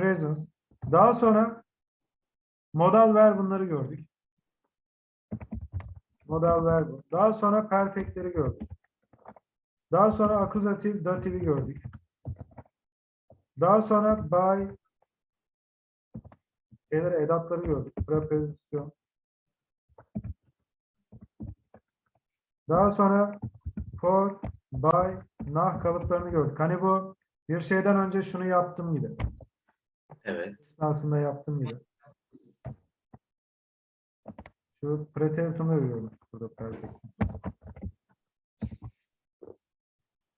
presence. Daha sonra modal ver bunları gördük. Modal ver bu. Daha sonra perfectleri gördük. Daha sonra akuzatif dativi gördük. Daha sonra by şeyleri, edatları gördük. Prepozisyon. Daha sonra for, by, nah kalıplarını gördük. Hani bu bir şeyden önce şunu yaptım gibi. Evet. Aslında yaptım gibi. Şu preteritum'u görüyoruz burada perfect.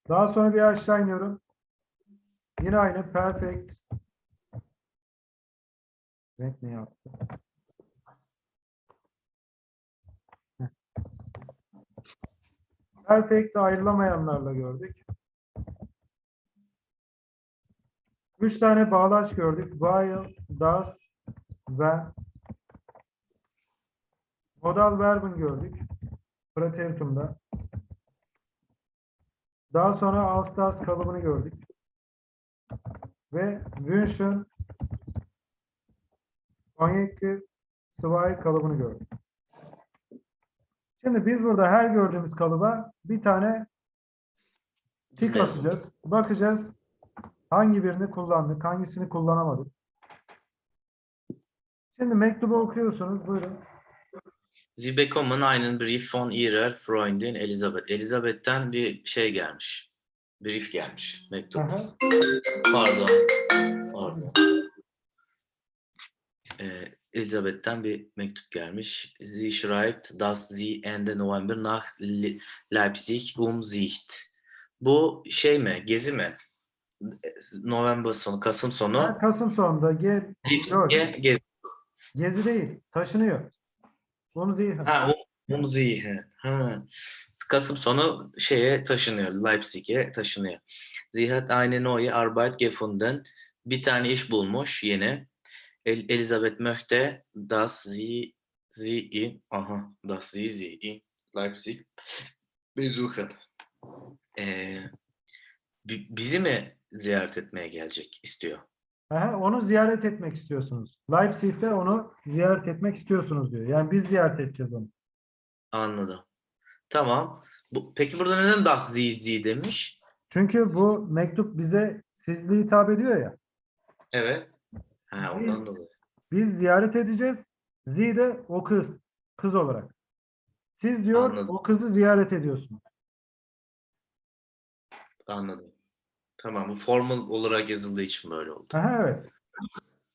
Daha sonra bir aşağı iniyorum. Yine aynı perfect. Renk ne yaptı? Perfect ayrılamayanlarla gördük. Üç tane bağlaç gördük. While, does, when. Modal verb'ın gördük. Preteritum'da. Daha sonra as does kalıbını gördük. Ve Wünschen Konjektif Sway kalıbını gördük. Şimdi biz burada her gördüğümüz kalıba bir tane tik Mezun. atacağız. Bakacağız hangi birini kullandık, hangisini kullanamadık. Şimdi mektubu okuyorsunuz. Buyurun. Sie bekommen einen Brief von ihrer Freundin Elizabeth. Elizabeth'ten bir şey gelmiş. Brief gelmiş. Mektup. Aha. Pardon. Pardon. Ee, Elizabeth'ten bir mektup gelmiş. Sie schreibt, dass sie Ende November nach Leipzig umzieht. Bu şey mi? Gezi mi? November sonu, Kasım sonu. Ha, Kasım sonunda ge Leipzig'e gezi. gezi değil, taşınıyor. Değil. Ha, um- umziehen. Ha. Kasım sonu şeye taşınıyor. Leipzig'e taşınıyor. Sie hat eine neue Arbeit gefunden. Bir tane iş bulmuş yeni. El- Elizabeth möchte, dass sie sie in aha, dass sie sie in Leipzig besuchen. Ee, bizi mi ziyaret etmeye gelecek istiyor? Aha, onu ziyaret etmek istiyorsunuz. Leipzig'te onu ziyaret etmek istiyorsunuz diyor. Yani biz ziyaret edeceğiz onu. Anladım. Tamam. Bu, peki burada neden das sie demiş? Çünkü bu mektup bize sizli hitap ediyor ya. Evet. Ha, ondan dolayı. Biz ziyaret edeceğiz. Zi de o kız. Kız olarak. Siz diyor Anladım. o kızı ziyaret ediyorsunuz. Anladım. Tamam. Bu formal olarak yazıldığı için böyle oldu. Aha, evet.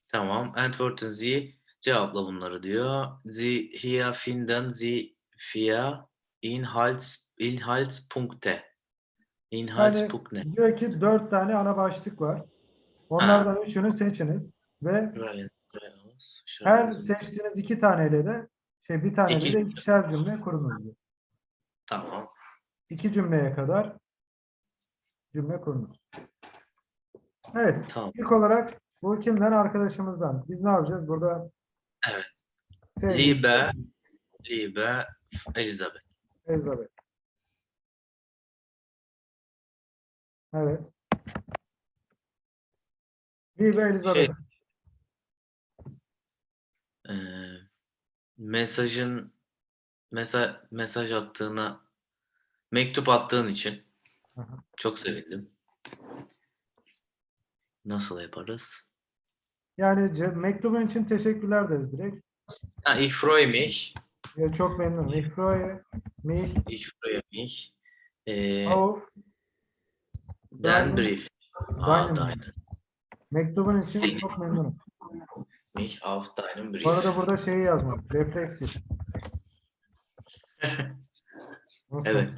Tamam. Antworten Sie cevapla bunları diyor. Sie hier finden Sie vier Inhalts, Inhaltspunkte. Inhaltspunkte. Diyor ki dört tane ana başlık var. Onlardan üçünü seçiniz. Ve her seçtiğiniz iki taneyle de şey bir taneyle İki. de ikişer cümle kurunuz diyor. Tamam. İki cümleye kadar cümle kurunuz. Evet. Tamam. İlk olarak bu kimden? Arkadaşımızdan. Biz ne yapacağız? Burada Evet. Sevgili Liebe, Liebe Elizabeth. Elizabeth. Evet. Liebe Elizabeth. Şey- Ee, mesajın mesaj mesaj attığına mektup attığın için Aha. çok sevindim. Nasıl yaparız? Yani ce- mektubun için teşekkürler deriz direkt. Ha, ich freue mich. Ya çok memnunum. Ich freue mich Ich freue mich. Ee, auf den deinen- Brief. Aa, deinen- deinen. mektubun için Seni- çok memnunum. Mich auf deinen Brief. Bu arada burada şeyi yazmak. Refleksif. Evet.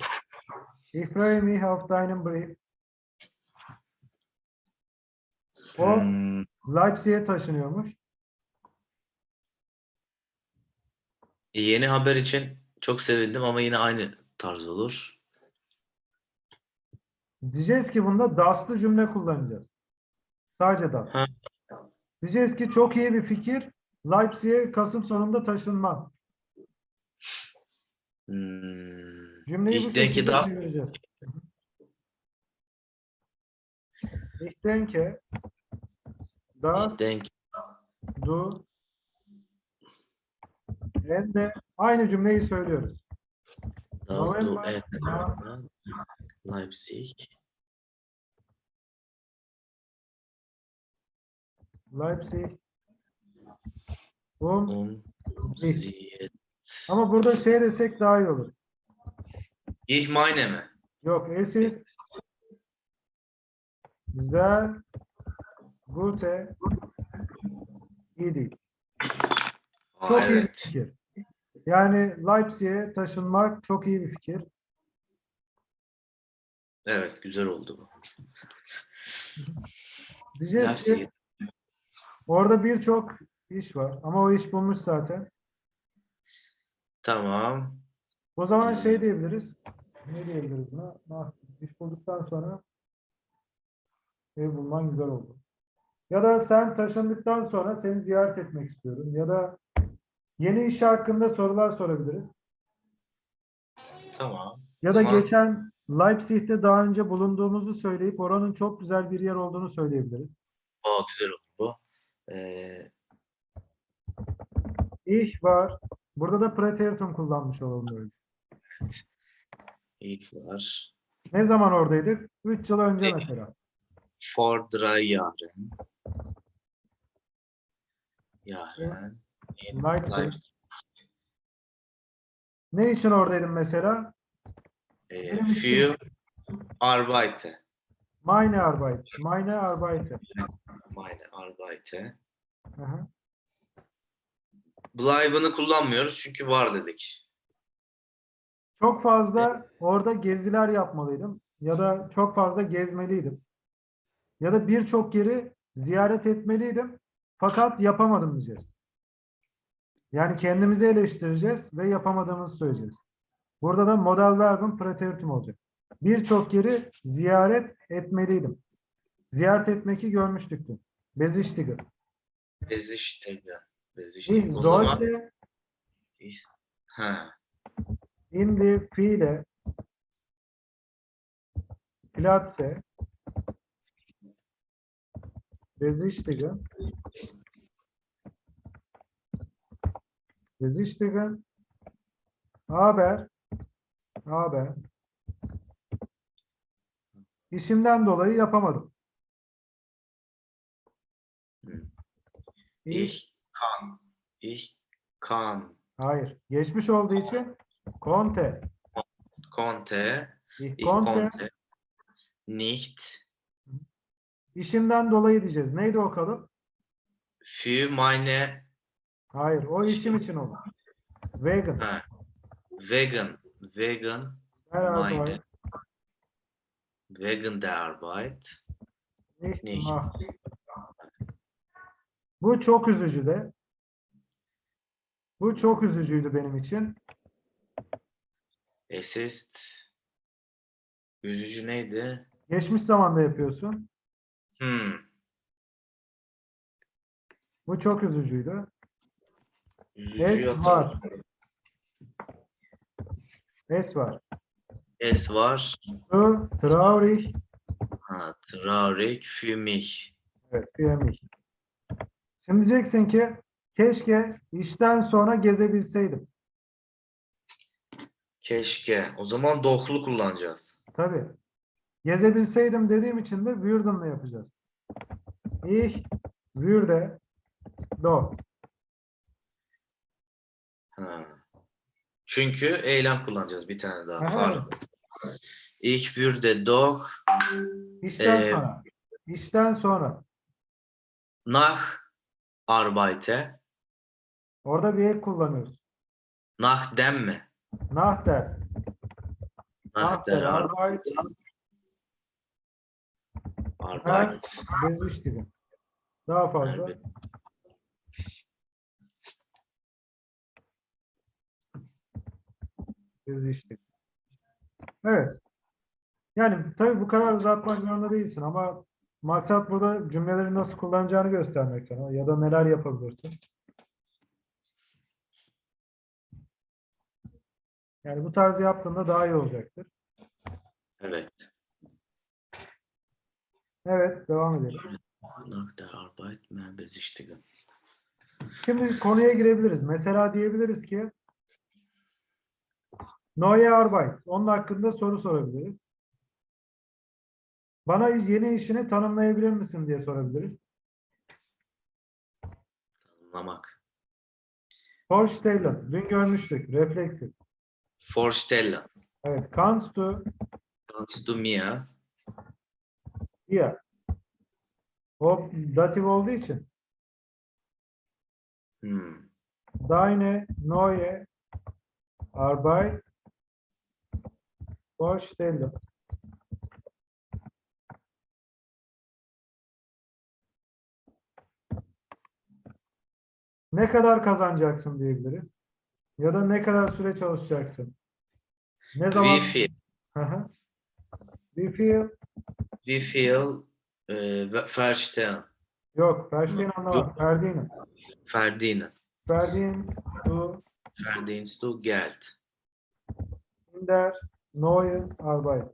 Ich freue mich auf deinen Brief. O Hmm, Leipzig'e taşınıyormuş. yeni haber için çok sevindim ama yine aynı tarz olur. Diyeceğiz ki bunda das'lı cümle kullanacağız. Sadece das. Ha. Diyeceğiz ki çok iyi bir fikir. Leipzig'e Kasım sonunda taşınma. Hmm, Cümleyi denke şekilde das çevireceğiz. Ich Das, Ich denke, du, Ende. Aynı cümleyi söylüyoruz. du November, Ende Leipzig Leipzig. Um, sie ama burada şey desek daha iyi olur. Ich meine mi? Yok, es ist sehr gute. Aa, Çok iyi bir evet. fikir. Yani Leipzig'e taşınmak çok iyi bir fikir. Evet, güzel oldu bu. Diyeceğiz Leipzig. ki orada birçok iş var ama o iş bulmuş zaten. Tamam. O zaman Hmm. şey diyebiliriz. Ne diyebiliriz buna? Ah, İş bulduktan sonra ev bulman güzel oldu. Ya da sen taşındıktan sonra seni ziyaret etmek istiyorum. Ya da yeni iş hakkında sorular sorabiliriz. Tamam. Ya da Tamam. geçen Leipzig'te daha önce bulunduğumuzu söyleyip oranın çok güzel bir yer olduğunu söyleyebiliriz. Aa, güzel oldu bu. Ee, Ich var. Burada da preteritum kullanmış olalım böyle. ilk var. Ne zaman oradaydık? 3 yıl önce Evet. mesela. Vor drei Jahren. Ne için oradaydın mesela? Ee, Benim için- für Arbeite. Meine Arbeit. Meine Arbeit. Meine Arbeite. Bleiben'ı kullanmıyoruz çünkü var dedik. Çok fazla orada geziler yapmalıydım. Ya da çok fazla gezmeliydim. Ya da birçok yeri ziyaret etmeliydim. Fakat yapamadım diyeceğiz. Yani kendimizi eleştireceğiz ve yapamadığımızı söyleyeceğiz. Burada da modal verbin preteritum olacak. Birçok yeri ziyaret etmeliydim. Ziyaret etmeki görmüştük dün. Ich Besichtigen. O zaman ha, in die viele Plätze besichtigen. Besichtigen. Aber, aber işimden dolayı yapamadım. Hı. Ich, ich kann. Ich kann. hayır. Geçmiş olduğu için konnte. Konnte. Ich Ich konnte. konnte nicht İşimden dolayı diyeceğiz. Neydi o kalıp? für meine Hayır. O işim için olur. Wegen. ha, wegen wegen Her meine Arbeit. wegen der Arbeit Nicht Nicht. macht. Bu çok üzücü de. Bu çok üzücüydü benim için. es ist üzücü neydi? Geçmiş zamanda yapıyorsun. Hmm. Bu çok üzücüydü. Es hatırladım. var. Es var. Es var. Zu traurig. Ha, traurig für mich. Evet, für mich. Şimdi diyeceksin ki keşke işten sonra gezebilseydim. Keşke. O zaman dohlu kullanacağız. Tabii. Gezebilseydim dediğim için de würden'la yapacağız. Ich würde. Ha. Çünkü eylem kullanacağız bir tane daha. Aha. Pardon. Ich würde doch İşten Ee, sonra. İşten sonra. nach Arbeite, Orada bir ek kullanıyoruz. nach dem mi? Nach der. Nach der der Ar- Arbeit. Arbeit. Besichtigen. Daha fazla. Besichtigen. Evet. Yani tabii bu kadar uzatmak zorunda değilsin ama maksat burada cümleleri nasıl kullanacağını göstermek sana ya da neler yapabilirsin. Yani bu tarzı yaptığında daha iyi olacaktır. Evet. Evet, devam edelim. Nach der Arbeit mehr besichtigen. Şimdi konuya girebiliriz. Mesela diyebiliriz ki Neue Arbeit. Onun hakkında soru sorabiliriz. Bana yeni işini tanımlayabilir misin diye sorabiliriz. Tanımlamak. Vorstellen. Dün görmüştük. Refleksif. Vorstellen. Evet. Kannst du Kannst du mir hier. O datif olduğu için hmm, deine neue Arbeit vorstellen. Ne kadar kazanacaksın diyebiliriz. Ya da ne kadar süre çalışacaksın. Ne zaman? wie viel, Hı hı. Wie viel äh, verstehen, Yok. Verstehen anlamı. Yok. Verdiğini. verdienen. Verdiğin du Verdienst du Geld? in der neuen Arbeit.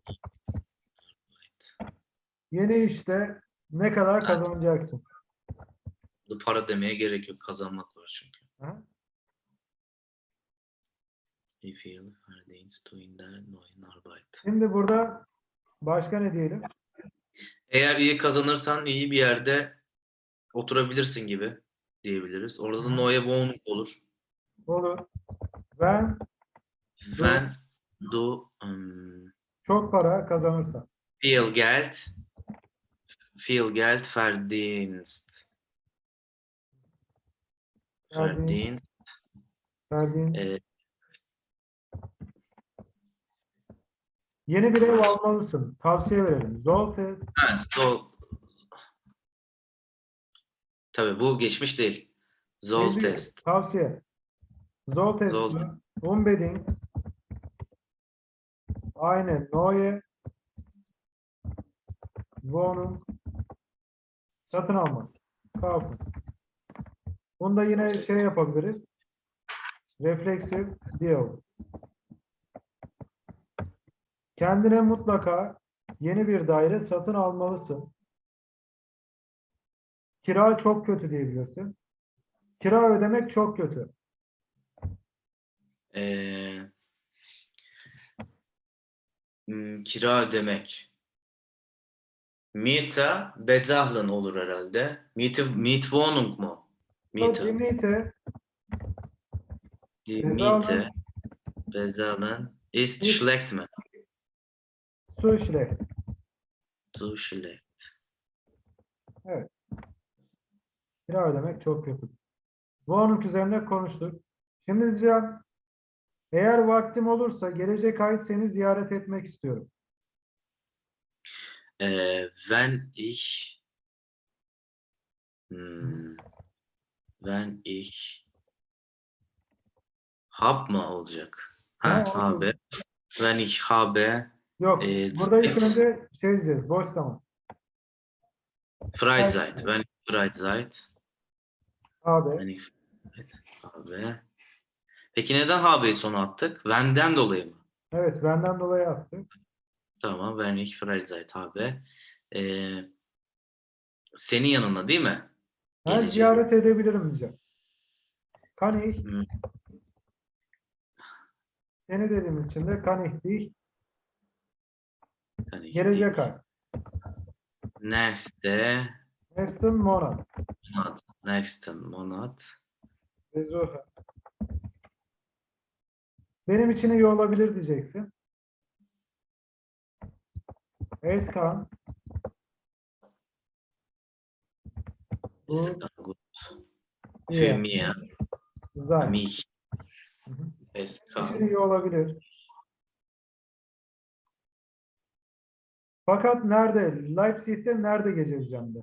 Yeni işte ne kadar kazanacaksın? Bu para demeye gerek yok. Kazanmak var çünkü. Arbeit? Şimdi burada başka ne diyelim? Eğer iyi kazanırsan iyi bir yerde oturabilirsin gibi diyebiliriz. Orada da neue Wohnung olur. Olur. Ben Wenn du ähm, çok para kazanırsam. viel Geld viel Geld verdienst. Verdien- Verdiğin e, yeni bir ev almalısın. Tavsiye verelim. Zoltes ha, so, tabii bu geçmiş değil. Zolltest. Tavsiye. Zoltes Soll- unbedingt eine neue Wohnung satın almak. Kaufen. Bunda yine şey yapabiliriz. Refleksif diye olur. Kendine mutlaka yeni bir daire satın almalısın. Kira çok kötü diyebilirsin. Kira ödemek çok kötü. Ee, kira ödemek. Miete bezahlen olur herhalde. Miete, Mietwohnung mu? Die Miete. Miete Die. Miete bezahlen ist Ist- schlecht mi? Su schlecht. Zu schlecht. Kira ödemek çok kötü. Wohnung üzerine konuştuk. Şimdi diyeceğim, eğer vaktim olursa gelecek ay seni ziyaret etmek istiyorum. Äh, wenn ich hmm, wenn ich hab mı olacak? Ha, Ha, olur. habe. Wenn ich habe Yok, Ee, burada ilk önce şey diyeceğiz, boş zaman. Freizeit. İch Freizeit. Wenn ich habe. Peki neden habe'yi sona attık? When'den dolayı mı? evet benden dolayı yaptık. Tamam. Wenn ich Freizeit habe. Ee, senin yanına değil mi? Ben Geleceğim. ziyaret edebilirim diyeceğim. Kann ich, Hmm. seni dediğim için de kann ich dich, İch gelecek ay. Nächste Nächsten Monat. Monat. Nächsten Monat. Besuche. Benim için iyi olabilir diyeceksin. Es kann Ist gut. Für mir. Mich. Hı hı. Es için kann. iyi olabilir. Fakat nerede? Leipzig'te nerede gezeceğim de?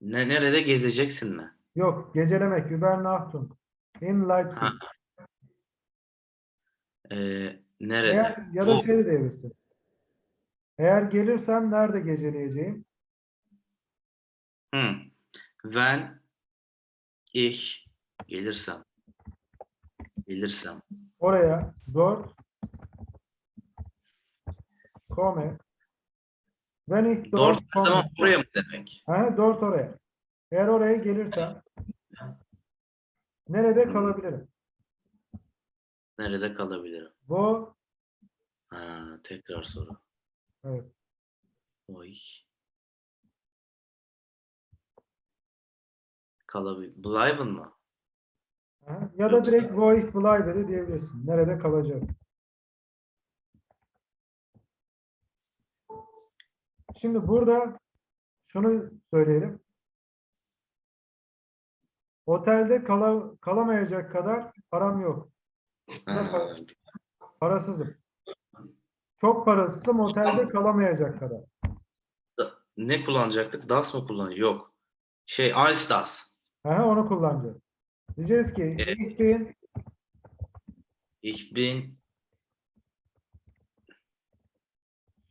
Ne, nerede gezeceksin mi? Yok, gecelemek. Übernachtung. In Leipzig. Ha. Ee, nerede? Eğer, ya da Bu... şey devirsin. Eğer gelirsem nerede geceleyeceğim? Hmm. When ich gelirsem gelirsem oraya 4 Come. Ben ilk dört her zaman oraya mı demek? Ha, dört oraya. Eğer oraya gelirsem nerede kalabilirim? Nerede kalabilirim? Bu ha, tekrar soru. Evet. Oy. Kalabilir. Bleiben mı? Ha, ya da Yoksa... direkt Voice Bleiben'i diyebilirsin. Nerede kalacak? Şimdi burada şunu söyleyelim. Otelde kala, kalamayacak kadar param yok. Parasızım. Çok parasızım otelde kalamayacak kadar. ne kullanacaktık? Das mı kullan? Yok. Şey, als das. Aha, onu kullanacağız. Diyeceğiz ki Evet. ich bin Ich bin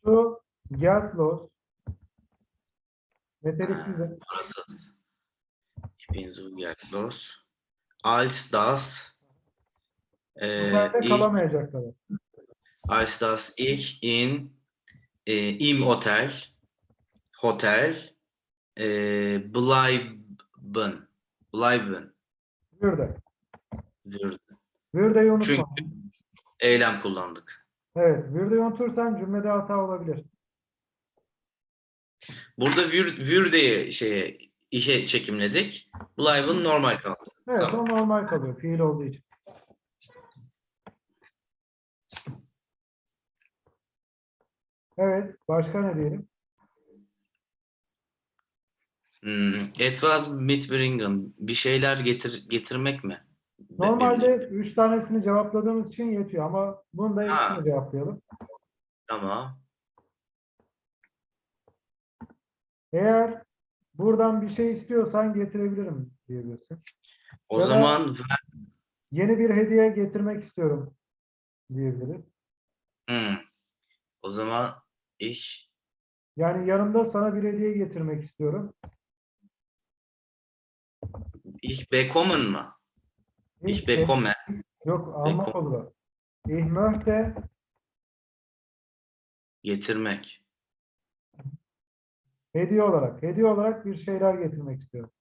su geldlos meteliksizim. parasız. Geldlos. Als das äh, Otelde ich, kalamayacak kadar. als das ich in äh, im Hotel Hotel äh, bleiben bleiben Würde. würde. Würde'yi unutma. Çünkü eylem kullandık. Evet, würde'yi unutursan cümlede hata olabilir. Burada wür- würdeyi şeye işe çekimledik. Bleiben normal kaldı. Evet, Tamam. o normal kalıyor fiil olduğu için. Evet, başka ne diyelim? Hmm, etwas mitbringen. Bir şeyler getir getirmek mi? Normalde üç tanesini cevapladığımız için yetiyor ama bunu da Ha. ikisini cevaplayalım. Tamam. Eğer buradan bir şey istiyorsan getirebilirim diyebilirsin. O Ya zaman Yeni bir hediye getirmek istiyorum diyebiliriz. hmm, o zaman ich Yani yanımda sana bir hediye getirmek istiyorum. ich bekommen mı? Ich İlk- bekomme. Yok, almak Bekom- olur. Ich möchte Getirmek. Hediye olarak, hediye olarak bir şeyler getirmek istiyorum.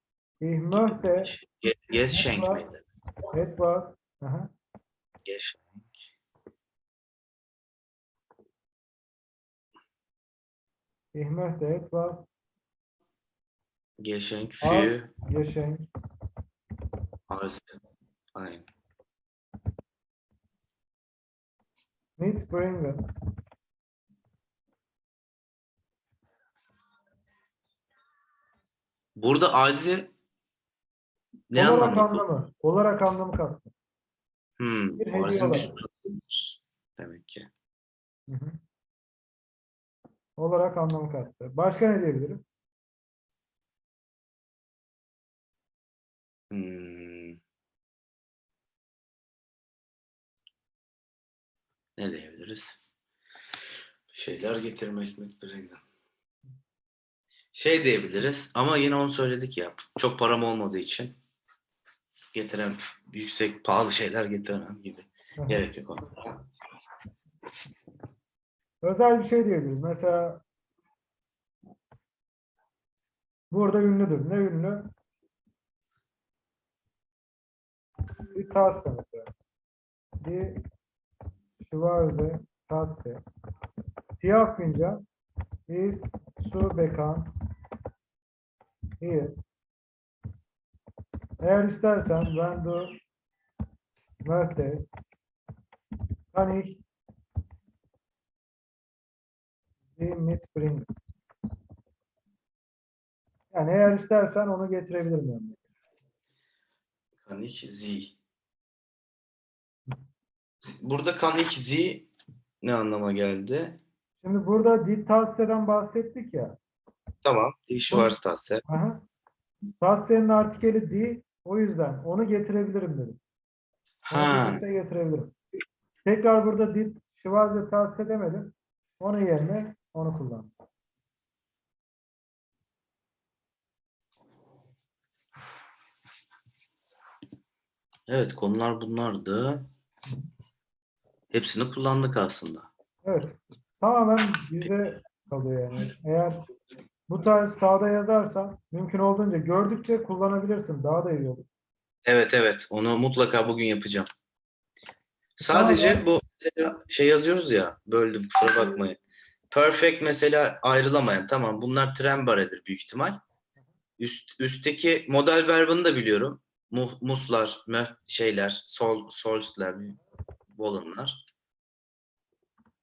Ich möchte Ge Geschenk Etwas- etwas, aha, Geschenk. ich möchte etwas Geschenk für Geschenk als ein. mitbringen. Burada alzi ne olarak anlamı, olarak anlamı kattı. Hmm, Bir olarak. üstü- Demek ki. Hı hı. Olarak anlamı kattı. Başka ne diyebilirim? Hmm. Ne diyebiliriz? Şeyler getirmek mitbringen. Şey diyebiliriz ama yine onu söyledik ya. Çok param olmadığı için getirem yüksek pahalı şeyler getiremem gibi. Hı hı. Gerek yok ona. Özel bir şey diyebiliriz. Mesela burada ünlüdür. Ne ünlü? Bir tasse mesela. Bir schwarze tasse. Siyah fincan ist zu bekannt hier. Eğer istersen du möchtest kann ich sie mitbringen. Yani eğer istersen onu getirebilirim yani. İch sie. Burada ich sie ne anlama geldi? Şimdi burada dil tavsiyeden bahsettik ya. Tamam. Die Schwarztasse. Aha. Tavsiyenin artikeli di. O yüzden onu getirebilirim dedim. Onu Ha. birlikte getirebilirim. Tekrar burada dil şivarca tavsiye demedim. Onun yerine onu kullandım. Evet konular bunlardı. Hepsini kullandık aslında. Evet. Tamamen bize kalıyor yani. Eğer bu tarz sağda yazarsan mümkün olduğunca gördükçe kullanabilirsin. Daha da iyi olur. Evet evet onu mutlaka bugün yapacağım. Sadece Tamam. bu mesela şey yazıyoruz ya böldüm kusura bakmayın. Perfect mesela ayrılamayan tamam bunlar tren baredir büyük ihtimal. Üst, üstteki model verbını da biliyorum. Mu, muslar, möh, şeyler, sol, solsler, volunlar.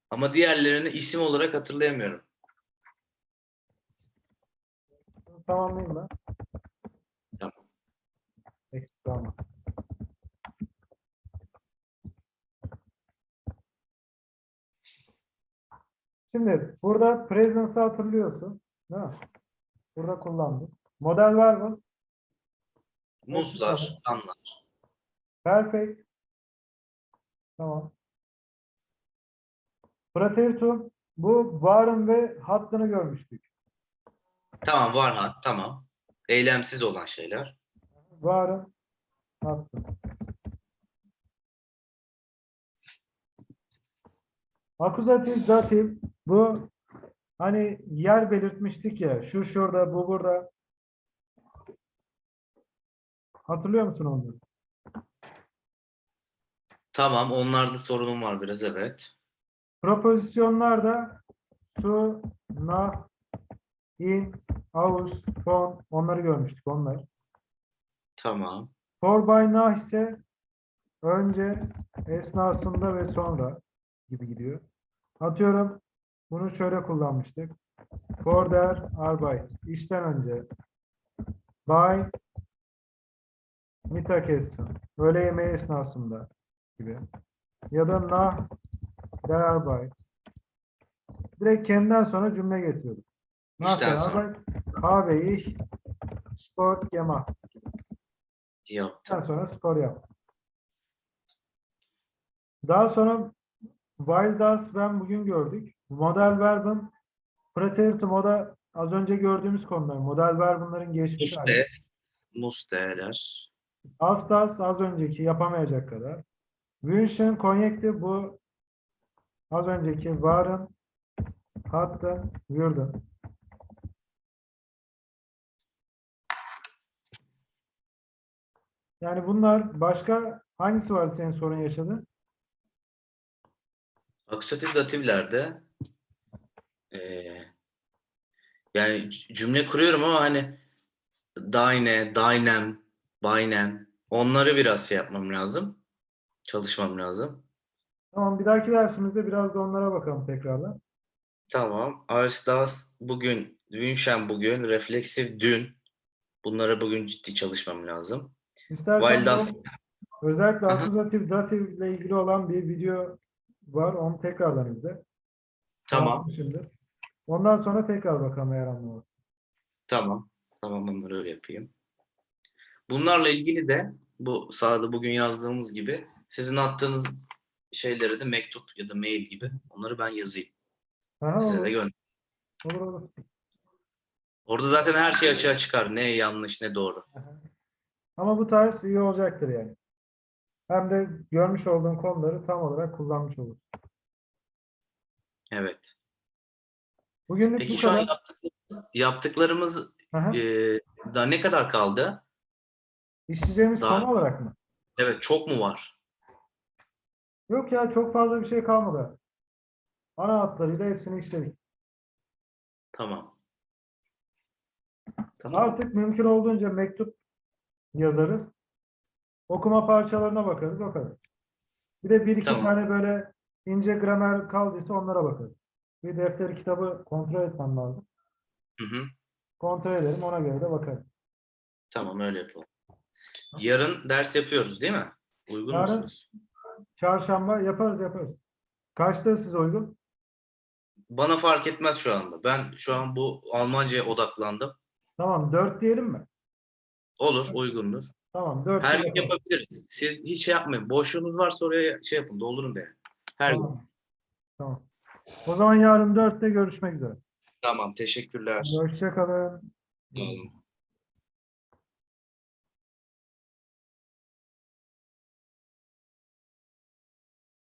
Ama diğerlerini isim olarak hatırlayamıyorum. Tamamlayayım ben. Tamam. Eksik kalmaz. Şimdi burada presence'ı hatırlıyorsun. Değil mi? Burada kullandık. Model verbal, Muslar, anlar. perfect. Tamam. Prateritum, bu varın ve hattını görmüştük. Tamam var ha tamam. Eylemsiz olan şeyler. Varın, hattı. Akuzatif, datif, bu hani yer belirtmiştik ya, şu şurada, bu burada. Hatırlıyor musun onu? Tamam onlarda sorunum var biraz evet. Propozisyonlarda su, na, in, aus, von onları görmüştük onlar. Tamam. For by now ise önce, esnasında ve sonra gibi gidiyor. Atıyorum bunu şöyle kullanmıştık. For der Arbeit. işten önce. By Mittagessen. Öğle yemeği esnasında gibi. Ya da nach der Arbeit. Direkt kendinden sonra cümle getiriyorum. Nach der. Arbeit habe ich Sport gemacht. Yaptım. Daha sonra spor yap. Daha sonra while does ben bugün gördük. Model verbin preteritum o da az önce gördüğümüz konular. Model verbinlerin geçmişi. hali. Muste, musteler. As does az önceki yapamayacak kadar. Wünschen konjektif bu az önceki varın hattın würden. Yani bunlar başka hangisi var senin sorun yaşadın? Akusatif datiflerde eee, yani cümle kuruyorum ama hani dine, dinem, binem onları biraz şey yapmam lazım. Çalışmam lazım. Tamam bir dahaki dersimizde biraz da onlara bakalım tekrardan. Tamam. Arsdas bugün, Wünschen bugün, refleksif dün. Bunlara bugün ciddi çalışmam lazım. İstersen özellikle Aha. akuzatif datif ile ilgili olan bir video var. Onu tekrardan izle. Tamam, Anlatmışımdır. Ondan sonra tekrar bakalım eğer anlamazsın. tamam. Tamam onları öyle yapayım. Bunlarla ilgili de bu sağda bugün yazdığımız gibi sizin attığınız şeyleri de mektup ya da mail gibi onları ben yazayım. Aha, Size olur, de gönder. olur, olur. Orada zaten her şey açığa çıkar. Ne yanlış ne doğru. Aha. Ama bu tarz iyi olacaktır yani. Hem de görmüş olduğun konuları tam olarak kullanmış olur. Evet. Bugünlük Peki bu şu an kadar. yaptıklarımız, yaptıklarımız Aha. eee, daha ne kadar kaldı? İşleyeceğimiz daha- konu olarak mı? Evet çok mu var? Yok ya çok fazla bir şey kalmadı. Ana hatlarıyla hepsini işledik. Tamam. Tamam. Artık mümkün olduğunca mektup yazarız. Okuma parçalarına bakarız o kadar. Bir de bir iki Tamam. tane böyle ince gramer kaldıysa onlara bakarız. Bir defteri kitabı kontrol etmem lazım. Hı hı. Kontrol ederim ona göre de bakarım. Tamam öyle yapalım. Yarın ders yapıyoruz değil mi? Uygun Yarın- musunuz? Çarşamba yaparız yaparız. Kaçta size uygun? Bana fark etmez şu anda. Ben şu an bu Almanca'ya odaklandım. Tamam 4 diyelim mi? Olur, uygundur. Tamam 4 Her gün yapabiliriz. Siz hiç şey yapmayın. Boşluğunuz varsa oraya şey yapın, doldurun beni. Her gün. Tamam. Tamam. O zaman yarın 4'te görüşmek üzere. Tamam, teşekkürler. Hoşçakalın. Olun.